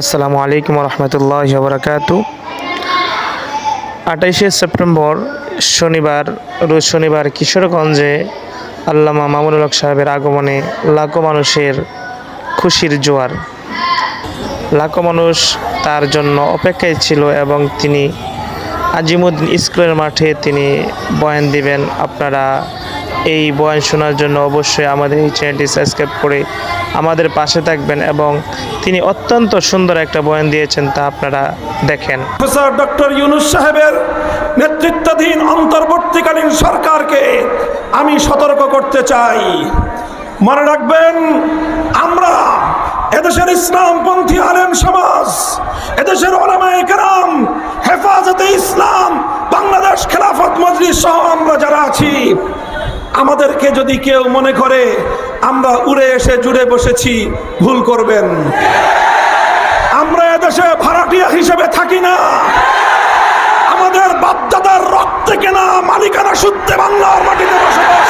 আসসালামু আলাইকুম রহমতুল্লাহ বরকাত আঠাইশে সেপ্টেম্বর শনিবার, রোজ শনিবার কিশোরগঞ্জে আল্লামা মামুনুল হক সাহেবের আগমনে লাখো মানুষের খুশির জোয়ার। লাখো মানুষ তার জন্য অপেক্ষায় ছিল এবং তিনি আজিমুদ্দিন স্কুলের মাঠে তিনি বয়ান দিবেন, আপনারা এই বয়ান শোনার জন্য অবশ্যই আমাদের এই চ্যানেলটি সাবস্ক্রাইব করে আমাদের পাশে থাকবেন এবং তিনি অত্যন্ত সুন্দর একটা বয়ান দিয়েছেন তা আপনারা দেখেন। প্রফেসর ডক্টর ইউনুস সাহেবের নেতৃত্বাধীন অন্তর্বর্তীকালীন সরকারকে আমি সতর্ক করতে চাই। মনে রাখবেন, আমরা এদেশের ইসলামপন্থী আলেম সমাজ, এদেশের ওলামায়ে কেরাম, হেফাজতে ইসলাম, বাংলাদেশ খেলাফত মজলিস সহ আমরা যারা আছি আমাদেরকে যদি কেউ মনে করে, আমরা উড়ে এসে জুড়ে বসেছি, ভুল করবেন। আমরা এদেশে ভাড়াটিয়া হিসেবে থাকি না। আমাদের বাপদাদার রক্তে কেনা মালিকানা সূত্রে বাংলার মাটিতে বসবাস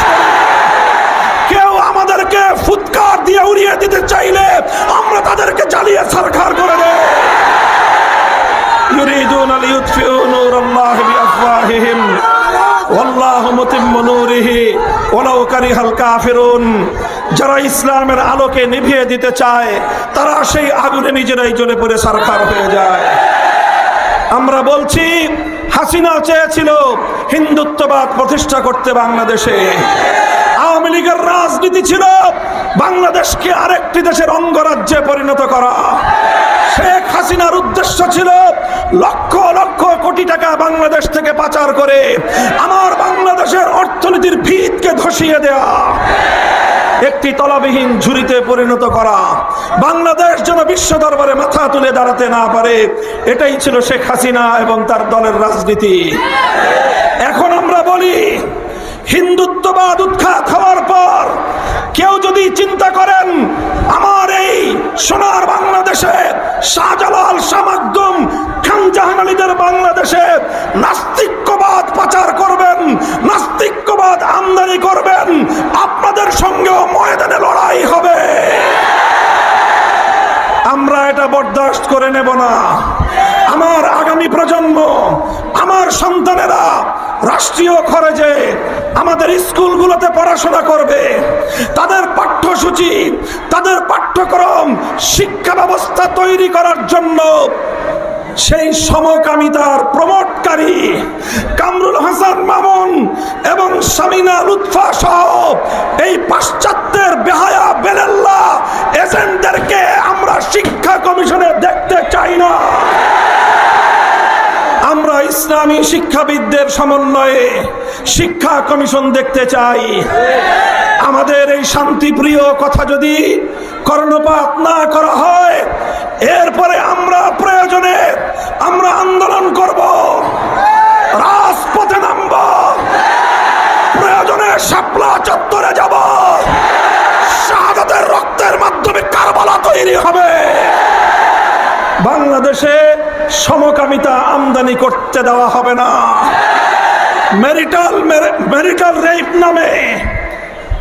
কেউ আমাদেরকে ফুৎকার দিয়ে উড়িয়ে দিতে চাইলে, আমরা তাদেরকে জ্বালিয়ে সরকার করে দেব ইউরিদুন আল ইউতফিউ নূর আল্লাহ অলাউকারি হালকা ফেরুন যারা ইসলামের আলোকে নিভিয়ে দিতে চায়, তারা সেই আগুনে নিজেরাই জ্বলে পড়ে সরকার হয়ে যায়। আমরা বলছি, হাসিনা চেয়েছিল হিন্দুত্ববাদ প্রতিষ্ঠা করতে বাংলাদেশে। আওয়ামী লীগের রাজনীতি ছিল বাংলাদেশকে আরেকটি দেশের অঙ্গরাজ্যে পরিণত করা। শেখ হাসিনার উদ্দেশ্য ছিল লক্ষ লক্ষ কোটি টাকা বাংলাদেশ থেকে পাচার করে আমার অর্থনীতির ভিতকে ধসিয়ে দেয়া। একটি তলাবিহীন ঝুড়িতে পরিণত করা। বাংলাদেশ যেন বিশ্ব দরবারে মাথা তুলে দাঁড়াতে না পারে, এটাই ছিল শেখ হাসিনা এবং তার দলের রাজনীতি। এখন আমরা বলি, হিন্দুত্ববাদ উৎখাত হওয়ার পর কেউ যদি চিন্তা করেন, আমার এই না আমার আগামী প্রজন্ম, আমার সন্তানেরা রাষ্ট্রীয় খরচে আমাদের স্কুলগুলোতে পড়াশোনা করবে। তাদের পাঠ্যসূচি, তাদের পাঠ্যক্রম শিক্ষা ব্যবস্থা তৈরি করার জন্য সেই সমকামিতার প্রমোটকারী কামরুল হাসান মামুন এবং সামিনা লুৎফা সহ এই পাশ্চাত্যের বেহায়া বেলেল্লা এজেন্টদেরকে আমরা শিক্ষা কমিশনে দেখতে চাই না আমরা ইসলামী শিক্ষাবিদদের সমন্বয়ে শিক্ষা কমিশন দেখতে চাই। আমাদের এই শান্তিপ্রিয় কথা যদি কর্ণপাত না করা হয়, এরপরে আমরা প্রয়োজনে আমরা আন্দোলন করব। রাজপথে নামব। প্রয়োজনে শাপলা চত্বরে যাব। শাহাদাতের রক্তের মাধ্যমে কারবালা তৈরি হবে। বাংলাদেশে সমকামিতা আমদানি করতে দেওয়া হবে না। ম্যারিটাল ম্যারিটাল রেপ নামে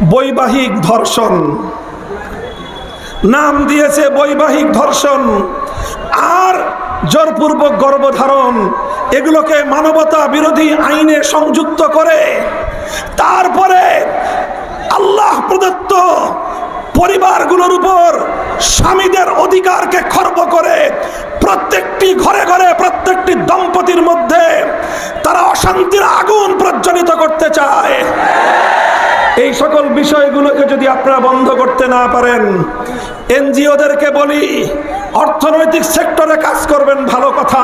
বৈবাহিক ধর্ষণ। নাম দিয়েছে বৈবাহিক ধর্ষণ। আর জোরপূর্বক গর্ভধারণ, এগুলোকে মানবতা বিরোধী আইনে সংযুক্ত করে, তারপরে আল্লাহ প্রদত্ত পরিবারগুলোর উপর স্বামীদের অধিকারকে খর্ব করে প্রত্যেকটি ঘরে ঘরে, প্রত্যেকটি দম্পতির মধ্যে তারা অশান্তির আগুন প্রজ্বলিত করতে চায়। এই সকল বিষয়গুলোকে যদি আপনারা বন্ধ করতে না পারেন, এনজিওদেরকে বলি, অর্থনৈতিক সেক্টরে কাজ করবেন, ভালো কথা।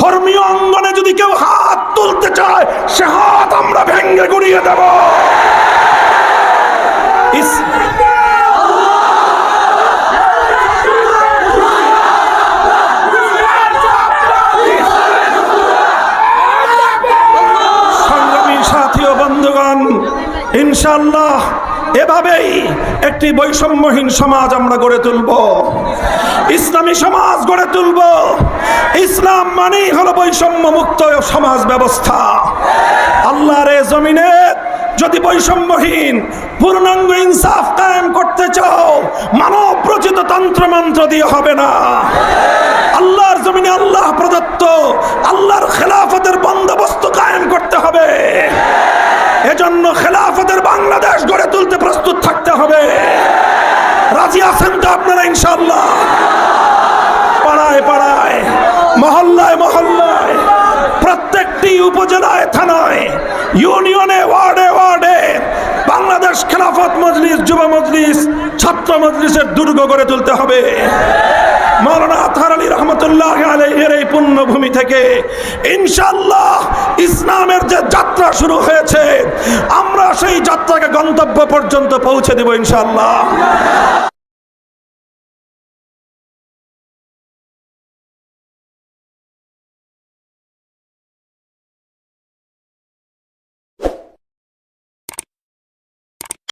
ধর্মীয় অঙ্গনে যদি কেউ হাত তুলতে চায়, সে হাত আমরা ভেঙ্গে গুড়িয়ে দেব। ইনশাল্লাহ এভাবেই একটি বৈষম্যহীন সমাজ আমরা গড়ে তুলব। ইসলামী সমাজ গড়ে তুলব। ইসলাম মানেই হলো বৈষম্য মুক্ত সমাজ ব্যবস্থা। আল্লাহর এ জমিনে যদি বৈষম্যহীন, পূর্ণাঙ্গ ইনসাফ কায়েম করতে চাও, মানব রচিত তন্ত্রমন্ত্র দিয়ে হবে না। আল্লাহর জমিনে আল্লাহ প্রদত্ত, আল্লাহর খেলাফতের বন্দোবস্ত কায়েম করতে হবে। গড়ে তুলতে প্রস্তুত থাকতে হবে। রাজি আছেন তো আপনারা ইনশাল্লাহ পাড়ায় পাড়ায়, মহল্লায় মহল্লায়, প্রত্যেকটি উপজেলায় থানায়, ইউনিয়নে, ওয়ার্ডে ওয়ার্ডে বাংলাদেশ খেলাফত মজলিস, যুবা মজলিস, ছাত্র মজলিসের দুর্গ গড়ে তুলতে হবে। রহমতুল্লাহ থেকে ইনশাল্লাহ ইসলামের যে যাত্রা শুরু হয়েছে, আমরা সেই যাত্রাকে গন্তব্য পর্যন্ত পৌঁছে দেব ইনশাল্লাহ